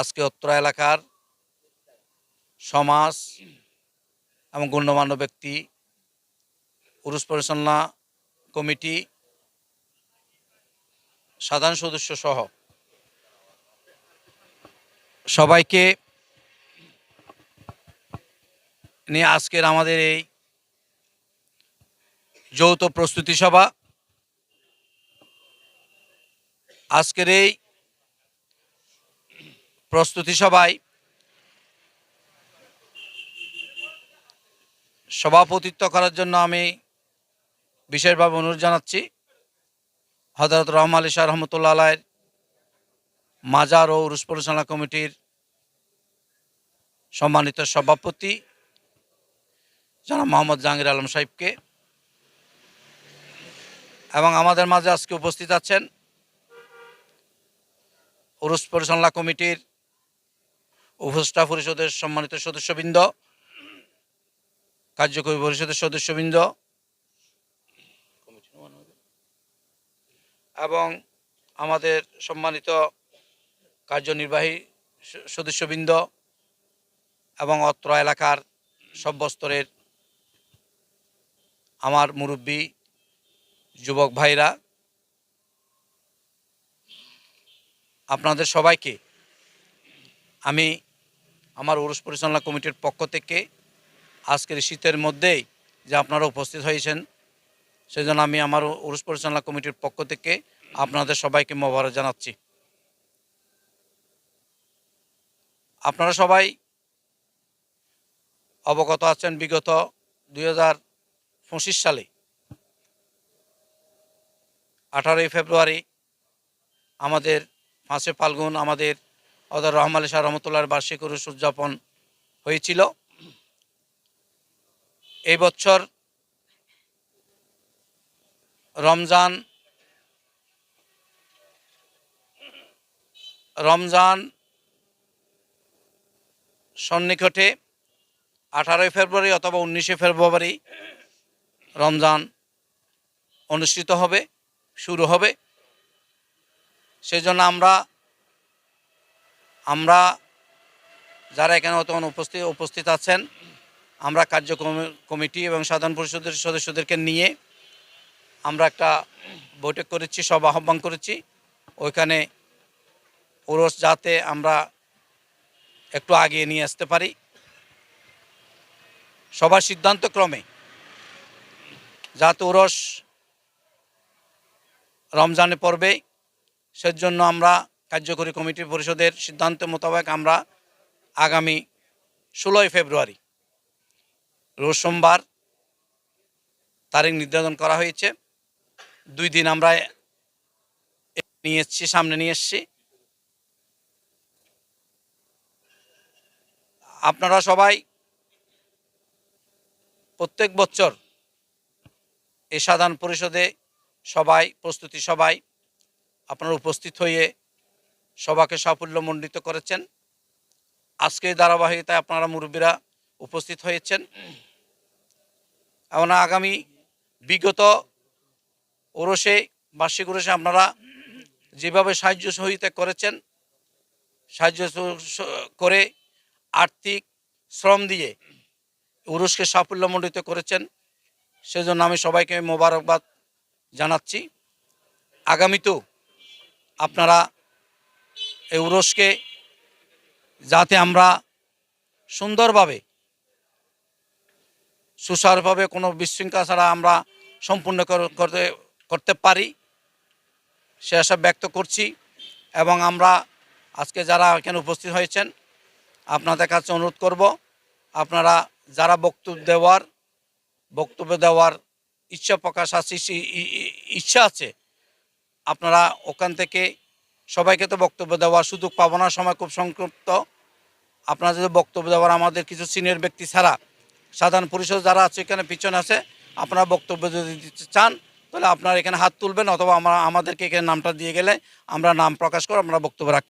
আজকে অত্র এলাকার সমাজ এবং গণ্যমান্য ব্যক্তি, পুরুষ পরিচালনা কমিটি, সাধারণ সদস্য সহ সবাইকে নিয়ে আজকের আমাদের এই যৌথ প্রস্তুতি সভা, আজকের এই প্রস্তুতি সভায় সভাপতিত্ব করার জন্য আমি বিশেষভাবে অনুরোধ জানাচ্ছি। হজরত রহম আলী শাহ রহমতুল্লাহ আলাইয়ের মাজার ও উরুস পরিচালনা কমিটির সম্মানিত সভাপতি জনাব মোহাম্মদ জাহাঙ্গীর আলম সাহেবকে এবং আমাদের মাঝে আজকে উপস্থিত আছেন উরুস পরিচালনা কমিটির উপস্টাফ পরিষদের সম্মানিত সদস্যবৃন্দ, কার্যকরী পরিষদের সদস্যবৃন্দ, এবং আমাদের সম্মানিত কার্যনির্বাহী সদস্যবৃন্দ এবং অত্র এলাকার সব স্তরের আমার মুরব্বী যুবক ভাইরা, আপনাদের সবাইকে আমি আমার উরুস পরিচালনা কমিটির পক্ষ থেকে আজকের শীতের মধ্যেই যে আপনারা উপস্থিত হয়েছেন, সেজন্য আমি আমার উরুস পরিচালনা কমিটির পক্ষ থেকে আপনাদের সবাইকে মোবারক জানাচ্ছি। আপনারা সবাই অবগত আছেন, বিগত দুই হাজার পঁচিশ সালে আঠারোই ফেব্রুয়ারি আমাদের পাঁচে ফাল্গুন আমাদের অদর রহমান শাহ রহমতুল্লাহর বার্ষিক উরুস উদযাপন হয়েছিল। এই বছর রমজান রমজান সন্নিকটে আঠারোই ফেব্রুয়ারি অথবা উনিশে ফেব্রুয়ারি রমজান অনুষ্ঠিত হবে, শুরু হবে। সেজন্য আমরা আমরা যারা এখানে বর্তমান উপস্থিত উপস্থিত আছেন, আমরা কার্যক্রম কমিটি এবং সাধারণ পরিষদের সদস্যদেরকে নিয়ে আমরা একটা বৈঠক করেছি সব আহ্বান করেছি। ওইখানে ওরস যাতে আমরা একটু আগিয়ে নিয়ে আসতে পারি। সবার সিদ্ধান্ত ক্রমে যাতে ওরস রমজানে পড়বে সেজন্য আমরা কার্যকরী কমিটি পরিষদের সিদ্ধান্ত মোতাবেক আমরা আগামী ষোলোই ফেব্রুয়ারি, রোজ সোমবার তারিখ নির্ধারণ করা হয়েছে। দুই দিন আমরা নিয়ে এসছি, সামনে নিয়ে এসছি। আপনারা সবাই প্রত্যেক বছর এই সাধারণ পরিষদে সবাই, প্রস্তুতি সবাই আপনারা উপস্থিত হয়ে সবাকে সাফল্যমণ্ডিত করেছেন। আজকে ধারাবাহিকতায় আপনারা মুরব্বীরা উপস্থিত হয়েছেন। এবং আগামী বিগত ওরসে, বার্ষিক ওরসে আপনারা যেভাবে সাহায্য সহযোগিতা করেছেন, সাহায্য করে আর্থিক শ্রম দিয়ে উরুসকে সাফল্যমণ্ডিত করেছেন, সেজন্য আমি সবাইকে মোবারকবাদ জানাচ্ছি। আগামীতেও আপনারা এই উরসকে যাতে আমরা সুন্দরভাবে সুসারভাবে কোনো বিশৃঙ্খলা ছাড়া আমরা সম্পূর্ণ কর- করতে করতে পারি। সে আশা ব্যক্ত করছি এবং আমরা আজকে যারা এখানে উপস্থিত হয়েছেন, আপনাদের কাছে অনুরোধ করব, আপনারা যারা বক্তব্য দেওয়ার বক্তব্য দেওয়ার ইচ্ছা প্রকাশ আছে, ইচ্ছা আছে, আপনারা ওখান থেকে সবাইকে তো বক্তব্য দেওয়ার সুযোগ পাবো না, সময় খুব সংক্ষিপ্ত। আপনারা যদি বক্তব্য দেওয়ার আমাদের কিছু সিনিয়র ব্যক্তি ছাড়া, সাধারণ পরিষদ যারা আছে এখানে পিছনে আছে, আপনারা বক্তব্য যদি দিতে চান, তাহলে আপনারা এখানে হাত তুলবেন, অথবা আমরা, আমাদেরকে এখানে নামটা দিয়ে গেলে আমরা নাম প্রকাশ করে আমরা বক্তব্য রাখ।